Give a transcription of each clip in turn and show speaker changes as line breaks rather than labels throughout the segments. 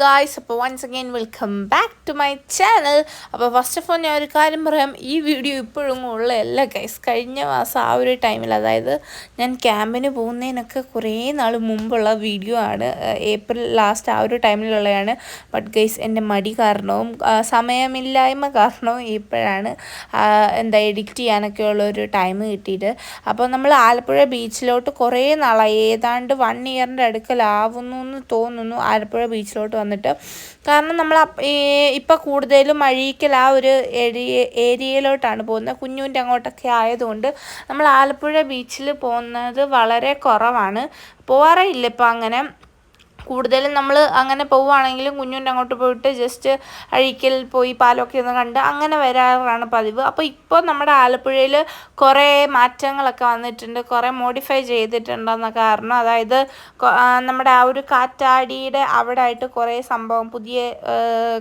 Guys അപ്പോൾ once again welcome back to my channel അപ്പോൾ first of all ഞാൻ ഒരു കാര്യം പറയാം. ഈ വീഡിയോ ഇപ്പോഴും ഉള്ളതല്ല ഗൈസ് കഴിഞ്ഞ മാസം ആ ഒരു ടൈമിൽ അതായത് ഞാൻ ക്യാമ്പിന് പോകുന്നതിനൊക്കെ കുറേ നാൾ മുമ്പുള്ള വീഡിയോ ആണ്. ഏപ്രിൽ ലാസ്റ്റ് ആ ഒരു ടൈമിലുള്ളതാണ് ബട്ട് ഗൈസ് എന്റെ മടി കാരണവും സമയമില്ലായ്മ കാരണവും ഇപ്പോഴാണ് എന്താ എഡിറ്റ് ചെയ്യാനൊക്കെ ഉള്ള ഒരു ടൈം കിട്ടിയിട്ട് അപ്പോൾ നമ്മൾ ആലപ്പുഴ ബീച്ചിലോട്ട് കുറേ നാളായി. ഏതാണ്ട് വൺ ഇയറിന്റെ അടുക്കലാവുന്നു എന്ന് തോന്നുന്നു ആലപ്പുഴ ബീച്ചിലോട്ട് വന്നിട്ട്. കാരണം നമ്മൾ ഇപ്പം കൂടുതലും അഴീക്കൽ ആ ഒരു ഏരിയ ഏരിയയിലോട്ടാണ് പോകുന്നത്. കുഞ്ഞൂന്റെ അങ്ങോട്ടൊക്കെ ആയതുകൊണ്ട് നമ്മൾ ആലപ്പുഴ ബീച്ചിൽ പോകുന്നത് വളരെ കുറവാണ്. പോകാറേ ഇല്ല ഇപ്പം അങ്ങനെ. കൂടുതലും നമ്മൾ അങ്ങനെ പോവുകയാണെങ്കിലും കുഞ്ഞുണ്ട് അങ്ങോട്ട് പോയിട്ട് ജസ്റ്റ് അഴിക്കൽ പോയി പാലൊക്കെ ഒന്ന് കണ്ട് അങ്ങനെ വരാറാണ് പതിവ്. അപ്പോൾ ഇപ്പോൾ നമ്മുടെ ആലപ്പുഴയിൽ കുറേ മാറ്റങ്ങളൊക്കെ വന്നിട്ടുണ്ട്. കുറേ മോഡിഫൈ ചെയ്തിട്ടുണ്ടെന്ന കാരണം. അതായത് നമ്മുടെ ആ ഒരു കാറ്റാടിയുടെ അവിടെ ആയിട്ട് കുറേ സംഭവം പുതിയ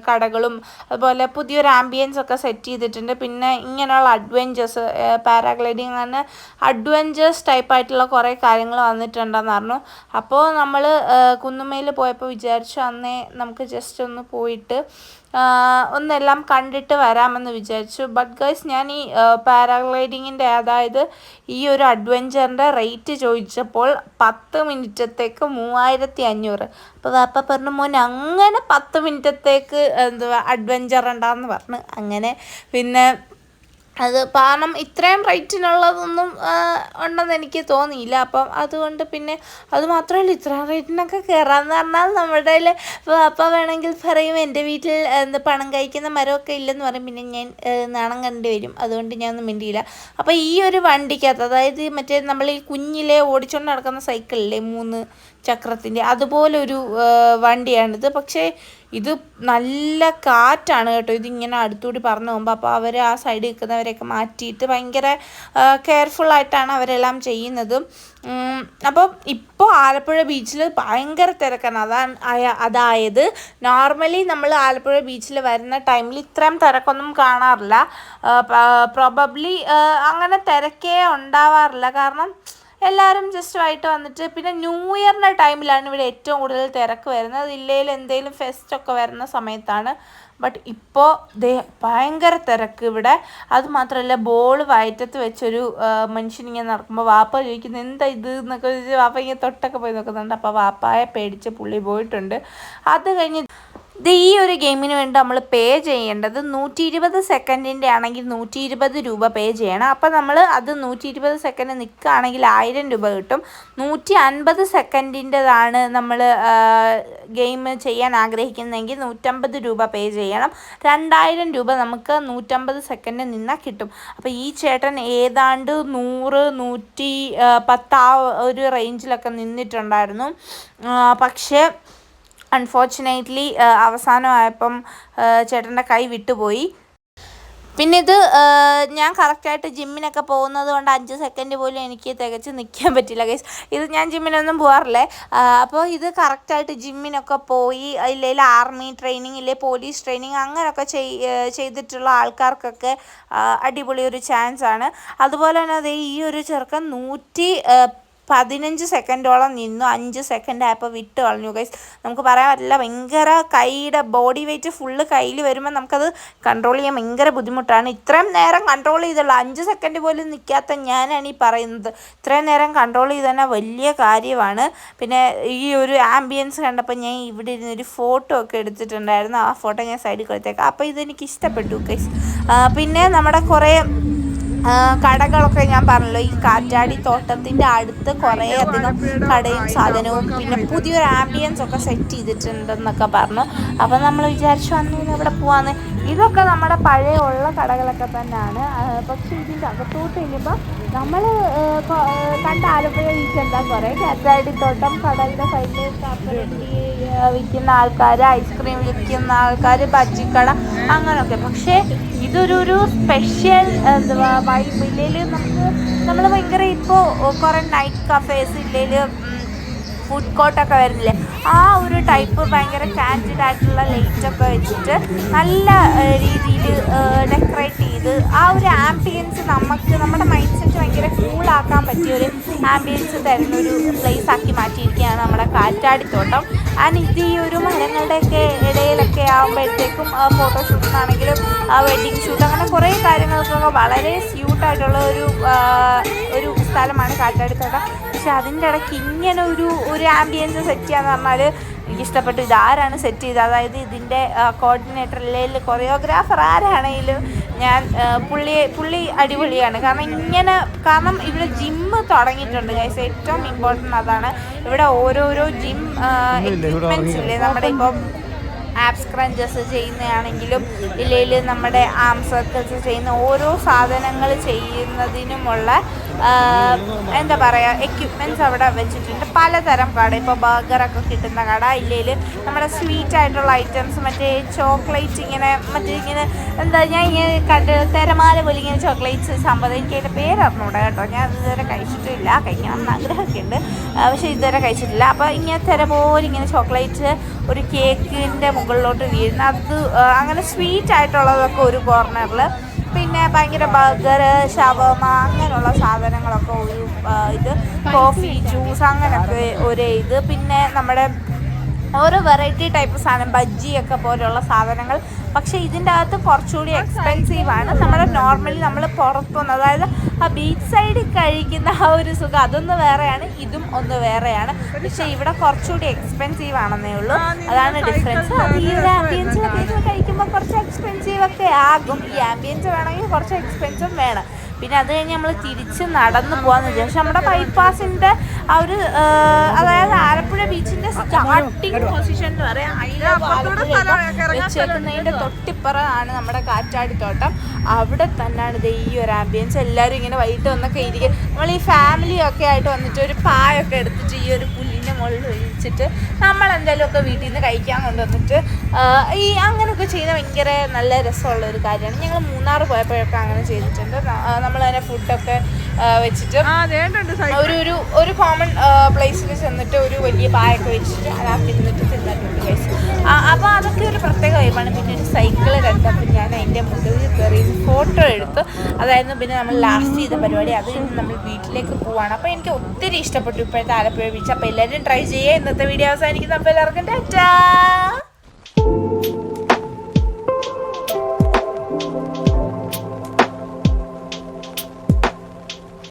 കടകളും അതുപോലെ പുതിയൊരു ആംബിയൻസ് ഒക്കെ സെറ്റ് ചെയ്തിട്ടുണ്ട്. പിന്നെ ഇങ്ങനെയുള്ള അഡ്വഞ്ചേഴ്സ് പാരാഗ്ലൈഡിങ് അങ്ങനെ അഡ്വഞ്ചേഴ്സ് ടൈപ്പായിട്ടുള്ള കുറേ കാര്യങ്ങൾ വന്നിട്ടുണ്ടെന്ന് പറഞ്ഞു. അപ്പോൾ നമ്മൾ കുന്നുമേൽ പോയപ്പോൾ വിചാരിച്ചു അന്നേ നമുക്ക് ജസ്റ്റ് ഒന്ന് പോയിട്ട് ഒന്നെല്ലാം കണ്ടിട്ട് വരാമെന്ന് വിചാരിച്ചു. ബട്ട് ഗൈസ് ഞാൻ ഈ പാരാഗ്ലൈഡിങ്ങിന്റെ അതായത് ഈ ഒരു അഡ്വഞ്ചറിന്റെ റേറ്റ് ചോദിച്ചപ്പോൾ പത്ത് മിനിറ്റത്തേക്ക് മൂവായിരത്തി അഞ്ഞൂറ് അപ്പോൾ വാപ്പ പറഞ്ഞു മോൻ അങ്ങനെ പത്ത് മിനിറ്റത്തേക്ക് എന്തുവാ അഡ്വഞ്ചർ ഉണ്ടാന്ന് പറഞ്ഞു. അങ്ങനെ പിന്നെ അത് കാരണം ഇത്രയും റേറ്റിനുള്ളതൊന്നും ഉണ്ടെന്ന് എനിക്ക് തോന്നിയില്ല. അപ്പം അതുകൊണ്ട് പിന്നെ അത് മാത്രമല്ല ഇത്രയും റേറ്റിനൊക്കെ കയറാമെന്ന് പറഞ്ഞാൽ നമ്മുടെ അപ്പം വേണമെങ്കിൽ പറയും എന്റെ വീട്ടിൽ എന്താ പണം കഴിക്കുന്ന മരമൊക്കെ ഇല്ലെന്ന് പറയും. പിന്നെ ഞാൻ നാണം കണ്ടു വരും. അതുകൊണ്ട് ഞാൻ ഒന്നും മിണ്ടിയില്ല. അപ്പോൾ ഈ ഒരു വണ്ടിക്കകത്ത് അതായത് മറ്റേ നമ്മൾ ഈ കുഞ്ഞിലെ ഓടിച്ചുകൊണ്ട് നടക്കുന്ന സൈക്കിളില്ലേ മൂന്ന് ചക്രത്തിന്റെ അതുപോലൊരു വണ്ടിയാണിത്. പക്ഷേ ഇത് നല്ല കാറ്റാണ് കേട്ടോ. ഇതിങ്ങനെ അടുത്തൂടി പറഞ്ഞു പോകുമ്പോൾ അപ്പോൾ അവർ ആ സൈഡ് നിൽക്കുന്നവരെയൊക്കെ മാറ്റിയിട്ട് ഭയങ്കര കെയർഫുള്ളായിട്ടാണ് അവരെല്ലാം ചെയ്യുന്നത്. അപ്പോൾ അപ്പം ഇപ്പോൾ ആലപ്പുഴ ബീച്ചിൽ ഭയങ്കര തിരക്കാണ്. അതാണ് അതായത് നോർമലി നമ്മൾ ആലപ്പുഴ ബീച്ചിൽ വരുന്ന ടൈമിൽ ഇത്രയും തിരക്കൊന്നും കാണാറില്ല. പ്രോബബ്ലി അങ്ങനെ തിരക്കേ ഉണ്ടാവാറില്ല. കാരണം എല്ലാവരും ജസ്റ്റ് വൈകിട്ട് വന്നിട്ട് പിന്നെ ന്യൂ ഇയറിന്റെ ടൈമിലാണ് ഇവിടെ ഏറ്റവും കൂടുതൽ തിരക്ക് വരുന്നത്. ജില്ലയിൽ എന്തെങ്കിലും ഫെസ്റ്റ് ഒക്കെ വരുന്ന സമയത്താണ്. ബട്ട് ഇപ്പോൾ ദേ ഭയങ്കര തിരക്ക് ഇവിടെ. അതുമാത്രമല്ല ബോൾ വയറ്റത്ത് വെച്ചൊരു മനുഷ്യൻ ഇങ്ങനെ നടക്കുമ്പോൾ വാപ്പ ചോദിക്കുന്നത് എന്താ ഇത്? എന്നൊക്കെ ചോദിച്ച് വാപ്പ ഇങ്ങനെ തൊട്ടൊക്കെ പോയി നോക്കുന്നുണ്ട്. അപ്പോൾ വാപ്പായെ പേടിച്ച് പുള്ളി പോയിട്ടുണ്ട്. അത് കഴിഞ്ഞ് ഇത് ഈ ഒരു ഗെയിമിന് വേണ്ടി നമ്മൾ പേ ചെയ്യേണ്ടത് നൂറ്റി ഇരുപത് സെക്കൻഡിന്റെ ആണെങ്കിൽ നൂറ്റി ഇരുപത് രൂപ പേ ചെയ്യണം. അപ്പോൾ നമ്മൾ അത് നൂറ്റി ഇരുപത് സെക്കൻഡ് നിൽക്കുകയാണെങ്കിൽ ആയിരം രൂപ കിട്ടും. നൂറ്റി അൻപത് സെക്കൻഡിന്റെതാണ് നമ്മൾ ഗെയിം ചെയ്യാൻ ആഗ്രഹിക്കുന്നതെങ്കിൽ നൂറ്റമ്പത് രൂപ പേ ചെയ്യണം. രണ്ടായിരം രൂപ നമുക്ക് നൂറ്റമ്പത് സെക്കൻഡ് നിന്നാൽ കിട്ടും. അപ്പോൾ ഈ ചേട്ടൻ ഏതാണ്ട് നൂറ് നൂറ്റി പത്ത് ആ ഒരു റേഞ്ചിലൊക്കെ നിന്നിട്ടുണ്ടായിരുന്നു. പക്ഷേ അൺഫോർച്ചുനേറ്റ്ലി അവസാനമായപ്പം ചേട്ടന്റെ കൈ വിട്ടുപോയി. പിന്നെ ഇത് ഞാൻ കറക്റ്റായിട്ട് ജിമ്മിനൊക്കെ പോകുന്നത് കൊണ്ട് അഞ്ച് സെക്കൻഡ് പോലും എനിക്ക് തികച്ച് നിൽക്കാൻ പറ്റില്ല ഗൈസ് ഇത് ഞാൻ ജിമ്മിനൊന്നും പോകാറില്ലേ അപ്പോൾ ഇത് കറക്റ്റായിട്ട് ജിമ്മിനൊക്കെ പോയി ഇല്ലെങ്കിൽ ആർമി ട്രെയിനിങ് ഇല്ലെങ്കിൽ പോലീസ് ട്രെയിനിങ് അങ്ങനെയൊക്കെ ചെയ് ചെയ്തിട്ടുള്ള ആൾക്കാർക്കൊക്കെ അടിപൊളി ഒരു ചാൻസ് ആണ് അതുപോലെ തന്നെ അതേ ഈ ഒരു ചെറുക്കൻ നൂറ്റി പതിനഞ്ച് സെക്കൻഡോളം നിന്നു അഞ്ച് സെക്കൻഡ് ആയപ്പോൾ വിട്ട് കളഞ്ഞു. ഗൈസ് നമുക്ക് പറയാൻ പറ്റില്ല ഭയങ്കര കൈയുടെ ബോഡി വെയിറ്റ് ഫുള്ള് കയ്യിൽ വരുമ്പോൾ നമുക്കത് കൺട്രോൾ ചെയ്യാൻ ഭയങ്കര ബുദ്ധിമുട്ടാണ്. ഇത്രയും നേരം കൺട്രോൾ ചെയ്തുള്ള അഞ്ച് സെക്കൻഡ് പോലും നിൽക്കാത്ത ഞാനാണ് ഈ പറയുന്നത്. ഇത്രയും നേരം കൺട്രോൾ ചെയ്ത് തന്നെ വലിയ കാര്യമാണ്. പിന്നെ ഈ ഒരു ആംബിയൻസ് കണ്ടപ്പോൾ ഞാൻ ഇവിടെ ഇരുന്ന് ഒരു ഫോട്ടോ ഒക്കെ എടുത്തിട്ടുണ്ടായിരുന്നു. ആ ഫോട്ടോ ഞാൻ സൈഡിൽ കൊടുത്തേക്കാം. അപ്പോൾ ഇതെനിക്ക് ഇഷ്ടപ്പെട്ടു ഗൈസ് പിന്നെ നമ്മുടെ കുറേ കടകളൊക്കെ ഞാൻ പറഞ്ഞല്ലോ ഈ കാറ്റാടി തോട്ടത്തിന്റെ അടുത്ത് കുറേ അധികം കടയും സാധനവും പിന്നെ പുതിയൊരു ആംബിയൻസ് ഒക്കെ സെറ്റ് ചെയ്തിട്ടുണ്ടെന്നൊക്കെ പറഞ്ഞു. അപ്പം നമ്മൾ വിചാരിച്ചു അന്ന് ഇവിടെ പോവാന്ന്. ഇതൊക്കെ നമ്മുടെ പഴയ ഉള്ള കടകളൊക്കെ തന്നെയാണ്. പക്ഷെ ഇതിന്റെ അകത്തോട്ട് ചെല്ലുമ്പോൾ നമ്മൾ കണ്ട ആലപ്പുഴ എന്താ കുറേ കാറ്റാടി തോട്ടം കടലിന്റെ സൈഡിൽ വിൽക്കുന്ന ആൾക്കാർ ഐസ്ക്രീം വിൽക്കുന്ന ആൾക്കാർ ബജ്ജിക്കട അങ്ങനെയൊക്കെ പക്ഷേ ഇതൊരു ഒരു സ്പെഷ്യൽ എന്തുവാ വൈബ് ഇല്ലെങ്കിൽ നമുക്ക് നമ്മൾ ഭയങ്കര ഇപ്പോൾ കുറേ നൈറ്റ് കഫേസ് ഇല്ലെങ്കിൽ ഫുഡ് കോർട്ടൊക്കെ വരുന്നില്ലേ? ആ ഒരു ടൈപ്പ് ഭയങ്കര കാൻഡിഡ് ആയിട്ടുള്ള ലൈറ്റൊക്കെ വെച്ചിട്ട് നല്ല രീതിയിൽ ഡെക്കറേറ്റ് ചെയ്ത് ആ ഒരു ആംബിയൻസ് നമുക്ക് നമ്മുടെ മൈൻഡ് സെറ്റ് ഭയങ്കര കൂളാക്കാൻ പറ്റിയ ഒരു ആംബിയൻസ് തരുന്ന ഒരു പ്ലേസ് ആക്കി മാറ്റിയിരിക്കുകയാണ് നമ്മുടെ കാറ്റാടിത്തോട്ടം. ആൻഡ് ഇത് ഈ ഒരു മരങ്ങളുടെയൊക്കെ ഇടയിലൊക്കെ ആകുമ്പോഴത്തേക്കും ഫോട്ടോഷൂട്ടിനാണെങ്കിലും വെഡ്ഡിങ് ഷൂട്ട് അങ്ങനെ കുറേ കാര്യങ്ങൾക്കൊക്കെ വളരെ സ്യൂട്ടായിട്ടുള്ള ഒരു ഒരു സ്ഥലമാണ് കാറ്റാടിത്തോട്ടം. പക്ഷെ അതിന്റെ ഇടയ്ക്ക് ഇങ്ങനെ ഒരു ഒരു ആംബിയൻസ് സെറ്റ് ചെയ്യാന്ന് പറഞ്ഞാൽ എനിക്കിഷ്ടപ്പെട്ടു ഇതാരാണ് സെറ്റ് ചെയ്തത്? അതായത് ഇതിന്റെ കോർഡിനേറ്റർ അല്ലെങ്കിൽ കൊറിയോഗ്രാഫർ ആരാണെങ്കിലും ഞാൻ പുള്ളിയെ പുള്ളി അടിപൊളിയാണ്. കാരണം ഇങ്ങനെ കാരണം ഇവിടെ ജിമ്മ് തുടങ്ങിയിട്ടുണ്ട് ഗൈസ് ഏറ്റവും ഇമ്പോർട്ടന്റ് അതാണ്. ഇവിടെ ഓരോരോ ജിം എക്യുപ്മെന്റ്സ് ഇല്ലേ? നമ്മുടെ ഇപ്പം ആപ്സ് ക്രഞ്ചസ് ചെയ്യുന്നതാണെങ്കിലും ഇല്ലെങ്കിൽ നമ്മുടെ ആം സർക്കിൾസ് ചെയ്യുന്ന ഓരോ സാധനങ്ങൾ ചെയ്യുന്നതിനുമുള്ള എന്താ പറയുക എക്യുപ്മെന്റ്സ് അവിടെ വെച്ചിട്ടുണ്ട്. പലതരം കട. ഇപ്പോൾ ബർഗറൊക്കെ കിട്ടുന്ന കട. ഇല്ലെങ്കിൽ നമ്മുടെ സ്വീറ്റ് ആയിട്ടുള്ള ഐറ്റംസ് മറ്റേ ചോക്ലേറ്റ് ഇങ്ങനെ മറ്റേ ഇങ്ങനെ എന്താ ഞാൻ ഇങ്ങനെ കണ്ട് തിരമാല പോലെ ഇങ്ങനെ ചോക്ലേറ്റ്സ് സംഭവം എനിക്ക് അതിന്റെ പേരറിഞ്ഞൂടെ കേട്ടോ. ഞാൻ ഇതുവരെ കഴിച്ചിട്ടില്ല. കഴിക്കണം എന്ന് ആഗ്രഹമൊക്കെ ഉണ്ട് പക്ഷേ ഇതുവരെ കഴിച്ചിട്ടില്ല. അപ്പോൾ ഇങ്ങനെ തിര പോലെ ഇങ്ങനെ ചോക്ലേറ്റ് ഒരു കേക്കിന്റെ മുകളിലോട്ട് വീഴുന്ന അത് അങ്ങനെ സ്വീറ്റ് ആയിട്ടുള്ളതൊക്കെ ഒരു കോർണറിൽ പിന്നെ ഭയങ്കര ബർഗർ ഷവർമ അങ്ങനെയുള്ള സാധനങ്ങളൊക്കെ ഒരു ഇത് കോഫി ജ്യൂസ് അങ്ങനെയൊക്കെ ഒരു ഇത്. പിന്നെ നമ്മുടെ ഓരോ വെറൈറ്റി ടൈപ്പ് സാധനം ബജ്ജി ഒക്കെ പോലെയുള്ള സാധനങ്ങൾ. പക്ഷേ ഇതിന്റെ അകത്ത് കുറച്ചുകൂടി എക്സ്പെൻസീവ് ആണ്. നമ്മുടെ നോർമലി നമ്മൾ പുറത്തുനിന്ന് അതായത് ആ ബീച്ച് സൈഡിൽ കഴിക്കുന്ന ആ ഒരു സുഖം അതൊന്ന് വേറെയാണ് ഇതും ഒന്ന് വേറെയാണ്. പക്ഷേ ഇവിടെ കുറച്ചുകൂടി എക്സ്പെൻസീവ് ആണെന്നേ ഉള്ളൂ. അതാണ് ഡിഫറൻസ് അത് ഈ കഴിക്കുമ്പോൾ കുറച്ച് എക്സ്പെൻസീവ് ഒക്കെ ആകും. ഈ ആംബിയൻസ് വേണമെങ്കിൽ കുറച്ച് എക്സ്പെൻസും വേണം. പിന്നെ അത് കഴിഞ്ഞ് നമ്മൾ തിരിച്ച് നടന്നു പോകാന്ന് വിചാരിച്ചു. നമ്മുടെ ബൈപ്പാസിന്റെ ആ ഒരു അതായത് ആലപ്പുഴ ബീച്ചിന്റെ സ്റ്റാർട്ടിങ് പൊസിഷൻ എന്ന് പറയാം വെച്ചേക്കുന്നതിന്റെ തൊട്ടിപ്പുറമാണ് നമ്മുടെ കാറ്റാടിത്തോട്ടം അവിടെ തന്നെയാണ് ഇത് ഈ ഒരു ആംബിയൻസ് എല്ലാവരും ഇങ്ങനെ വൈകിട്ട് വന്നൊക്കെ ഇരിക്കും നമ്മൾ ഈ ഫാമിലി ഒക്കെ ആയിട്ട് വന്നിട്ട് ഒരു പായൊക്കെ എടുത്തിട്ട് ഈ ഒരു പുല്ലിന്റെ മുകളിൽ ഒഴിച്ചിട്ട് നമ്മൾ എന്തെങ്കിലുമൊക്കെ വീട്ടിൽ നിന്ന് കഴിക്കാൻ കൊണ്ടുവന്നിട്ട് ഈ അങ്ങനെയൊക്കെ ചെയ്യുന്ന ഭയങ്കര നല്ല രസമുള്ള ഒരു കാര്യമാണ് ഞങ്ങൾ മൂന്നാർ പോയപ്പോഴൊക്കെ അങ്ങനെ ചെയ്തിട്ടുണ്ട് നമ്മൾ തന്നെ ഫുഡൊക്കെ വെച്ചിട്ട് ഒരു ഒരു കോമൺ പ്ലേസിൽ ചെന്നിട്ട് ഒരു വലിയ പായൊക്കെ വെച്ചിട്ട് അതിനകത്ത് ഇരുന്നിട്ട് തിന്നിട്ടുണ്ട് ഗൈസ് അപ്പോൾ അതൊക്കെ ഒരു പ്രത്യേക വൈബാണ് പിന്നെ ഒരു സൈക്കിൾ കണ്ടപ്പോൾ ഞാൻ അതിന്റെ മുകളിൽ കയറി ഫോട്ടോ എടുത്ത് അതായിരുന്നു പിന്നെ നമ്മൾ ലാസ്റ്റ് ചെയ്ത പരിപാടി. അത് നമ്മൾ വീട്ടിലേക്ക് പോവാണ്. അപ്പോൾ എനിക്ക് ഒത്തിരി ഇഷ്ടപ്പെട്ടു ഇപ്പോഴത്തെ ആലപ്പുഴ ബീച്ച് അപ്പോൾ എല്ലാവരും ട്രൈ ചെയ്യുക. ഇന്നത്തെ വീഡിയോ അവസാനിക്കുന്നത് അപ്പോൾ എല്ലാവർക്കും ടാറ്റാ!